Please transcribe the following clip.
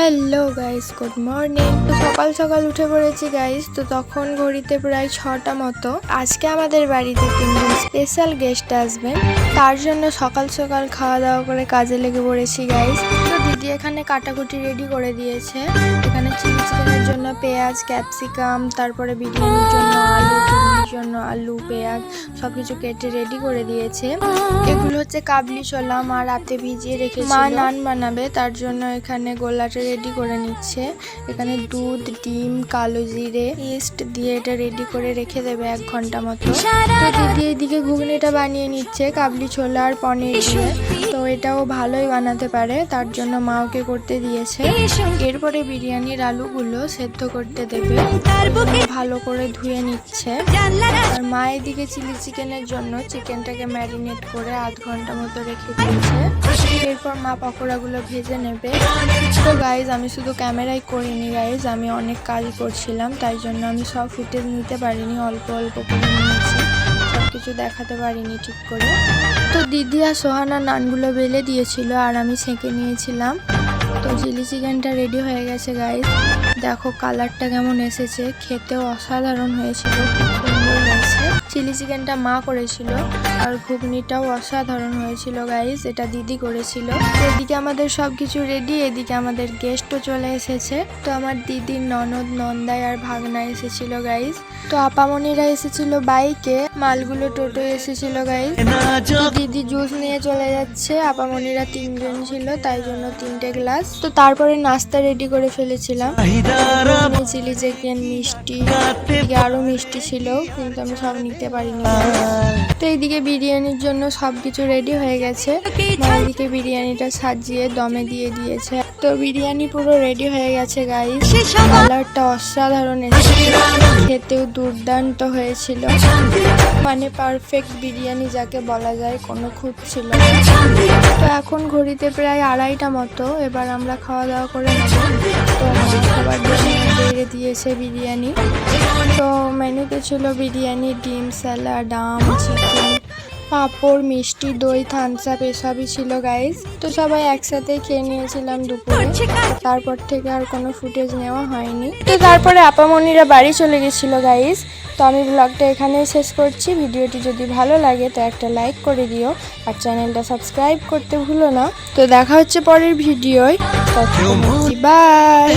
Hello guys good morning তো সকাল সকাল উঠে পড়েছি গাইস তো তখন ঘড়িতে প্রায় ছটা মতো। আজকে আমাদের বাড়িতে তিনজন স্পেশাল গেস্ট আসবেন। তার জন্য সকাল সকাল খাওয়া দাওয়া করে কাজে লেগে পড়েছি গাইস তো দিদি এখানে কাটাকুটি রেডি করে দিয়েছে। এখানে চিলি চিকেনের জন্য পেঁয়াজ ক্যাপসিকাম তারপরে বিরিয়ানির জন্য আলু পেঁয়াজ সব কিছু কেটে রেডি করে দিয়েছে। এগুলো হচ্ছে কাবলি ছোলা মা রাতে ভিজিয়ে রেখে মা নান বানাবে, তার জন্য এখানে গোলাটা রেডি করে নিচ্ছে। এখানে দুধ, ডিম, কালো জিরে ইস্ট দিয়ে এটা রেডি করে রেখে দেবে এক ঘণ্টা মতো। দিদি এদিকে ঘুগনিটা বানিয়ে নিচ্ছে কাবলি ছোলা আর পনির দিয়ে। তো এটাও ভালোই বানাতে পারে, তার জন্য মা ওকে করতে দিয়েছে। এরপরে বিরিয়ানির আলুগুলো সেদ্ধ করতে দেবে। ভালো করে ধুয়ে নিচ্ছে। আর মা এদিকে চিলি চিকেনের জন্য চিকেনটাকে ম্যারিনেট করে আধ ঘণ্টা মতো রেখে দিয়েছে। এরপর মা পকোড়াগুলো ভেজে নেবে। তো গাইজ আমি শুধু ক্যামেরাই করিনি গাইজ আমি অনেক কাজ করছিলাম, তাই জন্য আমি সব ফুটেজ নিতে পারিনি, অল্প অল্প করে নিয়েছি। সব কিছু দেখাতে পারিনি ঠিক করে। তো দিদি আর সোহানা নানগুলো বেলে দিয়েছিল আর আমি ছেঁকে নিয়েছিলাম। তো চিলি চিকেনটা রেডি হয়ে গেছে গাইজ দেখো কালারটা কেমন এসেছে খেতেও অসাধারণ হয়েছিল, খুব চিলি চিকেনটা মা করেছিল আর ঘুগনিটাও অসাধারণ হয়েছিল গাইজ এটা দিদি করেছিল। এদিকে আমাদের সব কিছু রেডি এদিকে আমাদের গেস্টও চলে এসেছে। তো আমার দিদির ননদ নন্দাই আর ভাগনা এসেছিল গাইজ তো আপামনিরা এসেছিল বাইকে মালগুলো টোটো এসেছিল গাইজ দিদি জুস নিয়ে চলে যাচ্ছে আপামনিরা তিনজন ছিল তাই জন্য তিনটে গ্লাস তো তারপরে নাস্তা রেডি করে ফেলেছিলাম। চিলি চিকেন মিষ্টি এদিকে আরও মিষ্টি ছিল কিন্তু আমি সব নিতে পারিনি। তো এইদিকে বিরিয়ানির জন্য সবকিছু রেডি হয়ে গেছে। মা এদিকে বিরিয়ানিটা সাজিয়ে দমে দিয়ে দিয়েছে। তো বিরিয়ানি পুরো রেডি হয়ে গেছে গাইস কালারটা অসাধারণ এসেছিল খেতেও দুর্দান্ত হয়েছিল। মানে পারফেক্ট বিরিয়ানি যাকে বলা যায়, কোনো খুঁত ছিল তো এখন ঘড়িতে প্রায় আড়াইটা মতো। এবার আমরা খাওয়া দাওয়া করে নেব। বেড়ে দিয়েছে বিরিয়ানি। তো মেনুতে ছিল বিরিয়ানি, ডিম স্যালাড, আম, চিকেন, পাঁপড়, মিষ্টি, দই, থামস আপ, এসবই ছিল গাইজ তো সবাই একসাথে খেয়ে নিয়েছিলাম দুপুরে। তারপর থেকে আর কোনো ফুটেজ নেওয়া হয়নি। তো তারপরে আপামনিরা বাড়ি চলে গেছিল গাইজ তো আমি ব্লগটা এখানেই শেষ করছি। ভিডিওটি যদি ভালো লাগে তো একটা লাইক করে দিও। আর চ্যানেলটা সাবস্ক্রাইব করতে ভুলো না। তো দেখা হচ্ছে পরের ভিডিওয়। বাই